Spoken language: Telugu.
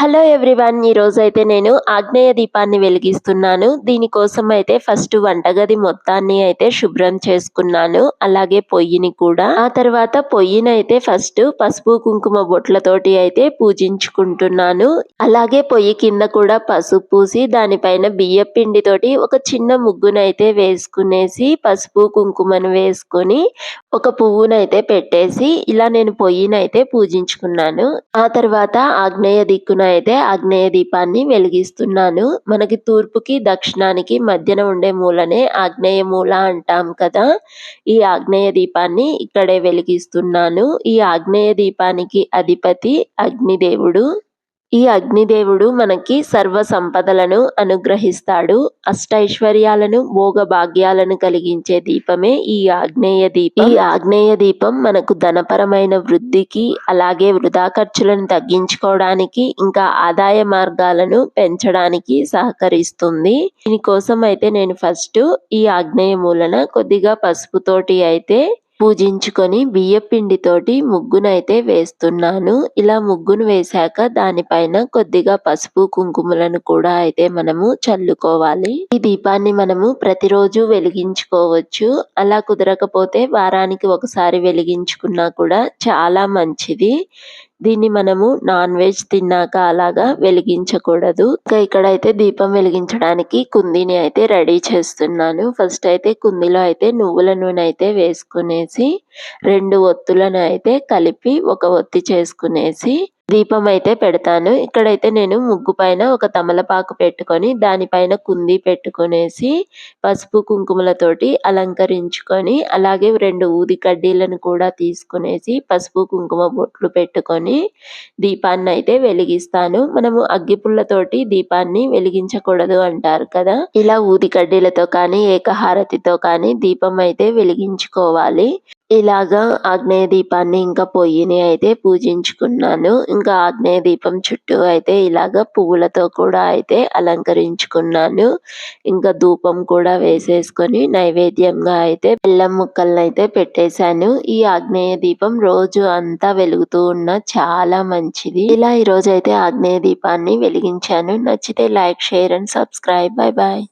హలో ఎవ్రీవన్ ఈరోజు అయితే నేను ఆగ్నేయ దీపాన్ని వెలిగిస్తున్నాను. దీనికోసం అయితే ఫస్ట్ వంటగది మొత్తాన్ని అయితే శుభ్రం చేసుకున్నాను. అలాగే పొయ్యిని కూడా. ఆ తర్వాత పొయ్యినైతే ఫస్ట్ పసుపు కుంకుమ బొట్లతోటి అయితే పూజించుకుంటున్నాను. అలాగే పొయ్యి కింద కూడా పసుపు పూసి దానిపైన బియ్య పిండితోటి ఒక చిన్న ముగ్గునైతే వేసుకునేసి పసుపు కుంకుమను వేసుకొని ఒక పువ్వునైతే పెట్టేసి ఇలా నేను పొయ్యినైతే పూజించుకున్నాను. ఆ తర్వాత ఆగ్నేయ దిక్కున అయితే ఆగ్నేయ దీపాన్ని వెలిగిస్తున్నాను. మనకి తూర్పుకి దక్షిణానికి మధ్యన ఉండే మూలనే ఆగ్నేయ మూల అంటాం కదా. ఈ ఆగ్నేయ దీపాన్ని ఇక్కడే వెలిగిస్తున్నాను. ఈ ఆగ్నేయ దీపానికి అధిపతి అగ్నిదేవుడు. ఈ అగ్నిదేవుడు మనకి సర్వ సంపదలను అనుగ్రహిస్తాడు. అష్టైశ్వర్యాలను భోగ భాగ్యాలను కలిగించే దీపమే ఈ ఆగ్నేయ దీపం. ఈ ఆగ్నేయ దీపం మనకు ధనపరమైన వృద్ధికి అలాగే వృధా ఖర్చులను తగ్గించుకోవడానికి ఇంకా ఆదాయ మార్గాలను పెంచడానికి సహకరిస్తుంది. దీనికోసం అయితే నేను ఫస్ట్ ఈ ఆగ్నేయ మూలన కొద్దిగా పసుపుతోటి అయితే పూజించుకొని బియ్యపిండితోటి ముగ్గునైతే వేస్తున్నాను. ఇలా ముగ్గును వేశాక దానిపైన కొద్దిగా పసుపు కుంకుమలను కూడా అయితే మనము చల్లుకోవాలి. ఈ దీపాన్ని మనము ప్రతిరోజు వెలిగించుకోవచ్చు. అలా కుదరకపోతే వారానికి ఒకసారి వెలిగించుకున్నా కూడా చాలా మంచిది. దీన్ని మనము నాన్ వెజ్ తిన్నాక అలాగా వెలిగించకూడదు. ఇంకా ఇక్కడైతే దీపం వెలిగించడానికి కుందిని అయితే రెడీ చేస్తున్నాను. ఫస్ట్ అయితే కుందిలో అయితే నువ్వుల నూనె అయితే వేసుకునేసి రెండు ఒత్తులను అయితే కలిపి ఒక ఒత్తి చేసుకునేసి దీపం అయితే పెడతాను. ఇక్కడైతే నేను ముగ్గు పైన ఒక తమలపాకు పెట్టుకొని దానిపైన కుంది పెట్టుకునేసి పసుపు కుంకుమలతోటి అలంకరించుకొని అలాగే రెండు ఊది కడ్డీలను కూడా తీసుకునేసి పసుపు కుంకుమ బొట్లు పెట్టుకొని దీపాన్ని అయితే వెలిగిస్తాను. మనము అగ్గిపుల్లతోటి దీపాన్ని వెలిగించకూడదు అంటారు కదా? ఇలా ఊది కడ్డీలతో కానీ ఏకహారతితో కానీ దీపం అయితే వెలిగించుకోవాలి. ఇలాగా ఆగ్నేయ దీపాన్ని ఇంకా పొయ్యిని అయితే పూజించుకున్నాను. ఇంకా ఆగ్నేయ దీపం చుట్టూ అయితే ఇలాగ పువ్వులతో కూడా అయితే అలంకరించుకున్నాను. ఇంకా ధూపం కూడా వేసేసుకొని నైవేద్యంగా అయితే బెల్లం ముక్కలను అయితే పెట్టేశాను. ఈ ఆగ్నేయ దీపం రోజు అంతా వెలుగుతూ ఉన్న చాలా మంచిది. ఇలా ఈ రోజు అయితే ఆగ్నేయ దీపాన్ని వెలిగించాను. నచ్చితే like share and subscribe. Bye bye